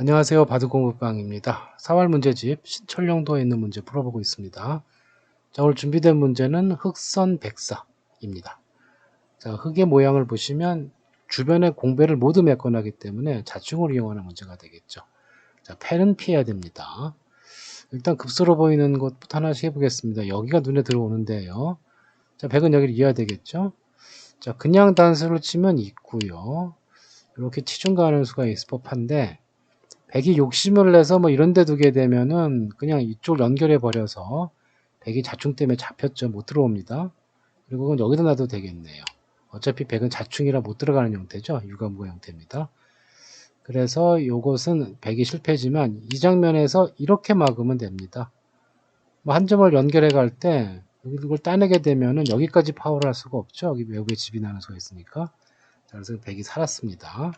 안녕하세요. 바둑공부방입니다. 4월 문제집 신철영도에 있는 문제 풀어보고 있습니다. 자, 오늘 준비된 문제는 흑선 백사입니다. 자, 흑의 모양을 보시면 주변에 공배를 모두 메꿔나기 때문에 자충을 이용하는 문제가 되겠죠. 자, 패는 피해야 됩니다. 일단 급소로 보이는 것부터 하나씩 해보겠습니다. 여기가 눈에 들어오는데요. 자, 백은 여기를 이어야 되겠죠. 자, 그냥 단수를 치면 있고요. 이렇게 치중 가는 수가 있을 법한데 백이 욕심을 내서 뭐 이런 데 두게 되면은 그냥 이쪽 연결해 버려서 백이 자충 때문에 잡혔죠. 못 들어옵니다. 그리고 그건 여기다 놔도 되겠네요. 어차피 백은 자충이라 못 들어가는 형태죠. 유가무가 형태입니다. 그래서 요것은 백이 실패지만 이 장면에서 이렇게 막으면 됩니다. 뭐 한 점을 연결해 갈 때 이걸 따내게 되면은 여기까지 파워를 할 수가 없죠. 여기 외부에 집이 나는 수가 있으니까. 자, 그래서 백이 살았습니다.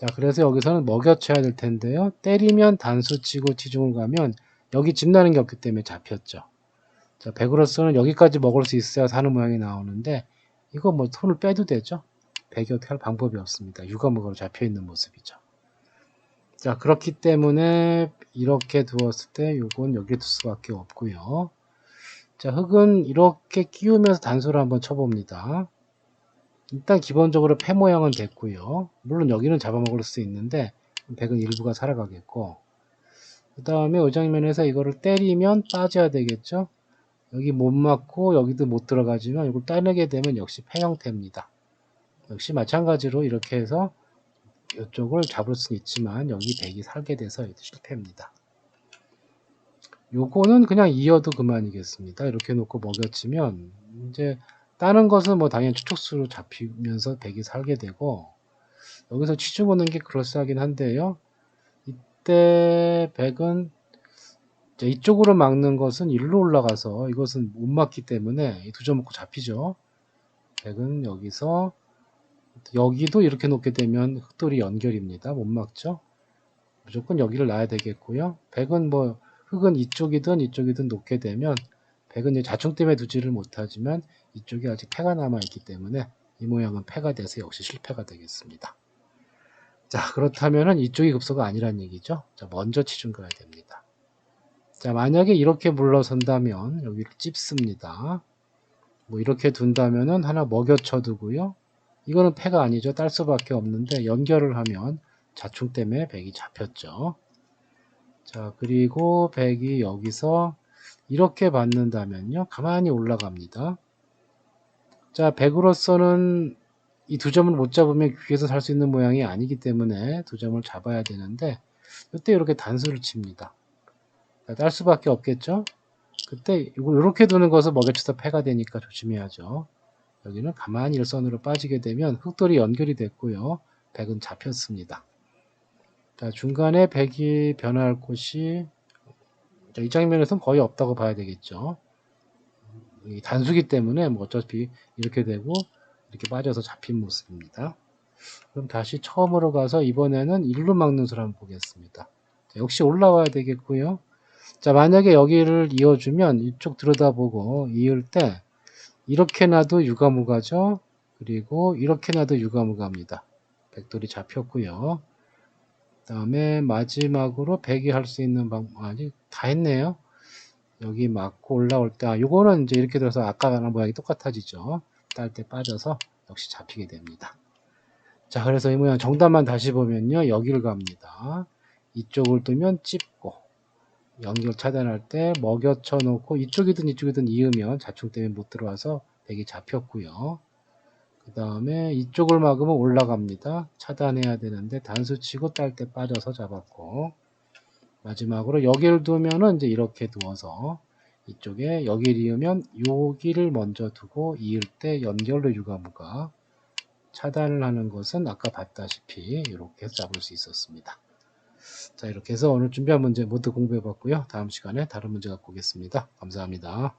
자, 그래서 여기서는 먹여쳐야 될 텐데요. 때리면 단수 치고 치중을 가면 여기 집 나는 게 없기 때문에 잡혔죠. 자, 백으로서는 여기까지 먹을 수 있어야 사는 모양이 나오는데 이거 뭐 손을 빼도 되죠. 어떻게 할 방법이 없습니다. 육아목으로 잡혀 있는 모습이죠. 자, 그렇기 때문에 이렇게 두었을 때 요건 여기에 둘 수밖에 없고요. 자, 흙은 이렇게 끼우면서 단수를 한번 쳐봅니다. 일단 기본적으로 패 모양은 됐고요. 물론 여기는 잡아먹을 수 있는데 백은 일부가 살아가겠고 그 다음에 이 장면에서 이거를 때리면 빠져야 되겠죠. 여기 못 맞고 여기도 못 들어가지만 이걸 따내게 되면 역시 패 형태입니다. 역시 마찬가지로 이렇게 해서 이쪽을 잡을 수는 있지만 여기 백이 살게 돼서 실패입니다. 요거는 그냥 이어도 그만이겠습니다. 이렇게 놓고 먹여치면 이제 다른 것은 뭐 당연히 추측수로 잡히면서 백이 살게 되고 여기서 치중 오는 게 그럴싸하긴 한데요. 이때 백은 이쪽으로 막는 것은 일로 올라가서 이것은 못 막기 때문에 두점 먹고 잡히죠. 백은 여기서 여기도 이렇게 놓게 되면 흑돌이 연결입니다. 못 막죠. 무조건 여기를 놔야 되겠고요. 백은 뭐 흑은 이쪽이든 이쪽이든 놓게 되면 백은 이제 자충 때문에 두지를 못하지만 이쪽에 아직 패가 남아있기 때문에 이 모양은 패가 돼서 역시 실패가 되겠습니다. 자 그렇다면 이쪽이 급소가 아니란 얘기죠. 자 먼저 치중 가야 됩니다. 자 만약에 이렇게 물러선다면 여기를 찝습니다. 뭐 이렇게 둔다면은 하나 먹여쳐 두고요. 이거는 패가 아니죠. 딸 수밖에 없는데 연결을 하면 자충 때문에 백이 잡혔죠. 자 그리고 백이 여기서 이렇게 받는다면요. 가만히 올라갑니다. 자, 100으로서는 이 두 점을 못 잡으면 귀에서 살 수 있는 모양이 아니기 때문에 두 점을 잡아야 되는데 이때 이렇게 단수를 칩니다. 자, 딸 수밖에 없겠죠? 그때 이렇게 두는 것은 먹여쳐서 패가 되니까 조심해야죠. 여기는 가만히 일선으로 빠지게 되면 흑돌이 연결이 됐고요. 100은 잡혔습니다. 자, 중간에 100이 변할 곳이 이 장면에서는 거의 없다고 봐야 되겠죠. 단수기 때문에 뭐 어차피 이렇게 되고 이렇게 빠져서 잡힌 모습입니다. 그럼 다시 처음으로 가서 이번에는 일로 막는 수를 한번 보겠습니다. 자, 역시 올라와야 되겠고요. 자 만약에 여기를 이어주면 이쪽 들여다보고 이을 때 이렇게 놔도 유가무가죠. 그리고 이렇게 놔도 유가무가입니다. 백돌이 잡혔고요. 다음에 마지막으로 백이 할수 있는 방법 아니 다 했네요. 여기 맞고 올라올 때 아, 요거는 이제 이렇게 돼서 아까랑 모양이 똑같아지죠. 딸 때 빠져서 역시 잡히게 됩니다. 자 그래서 이 모양 정답만 다시 보면요. 여기를 갑니다. 이쪽을 두면 찝고 연결 차단할 때 먹여쳐 놓고 이쪽이든 이쪽이든 이으면 자충 때문에 못 들어와서 백이 잡혔고요 그 다음에 이쪽을 막으면 올라갑니다. 차단해야 되는데 단수 치고 딸 때 빠져서 잡았고 마지막으로 여기를 두면은 이제 이렇게 두어서 이쪽에 여기를 이으면 여기를 먼저 두고 이을 때 연결로 유가무가 차단을 하는 것은 아까 봤다시피 이렇게 잡을 수 있었습니다. 자 이렇게 해서 오늘 준비한 문제 모두 공부해 봤고요. 다음 시간에 다른 문제 갖고 오겠습니다. 감사합니다.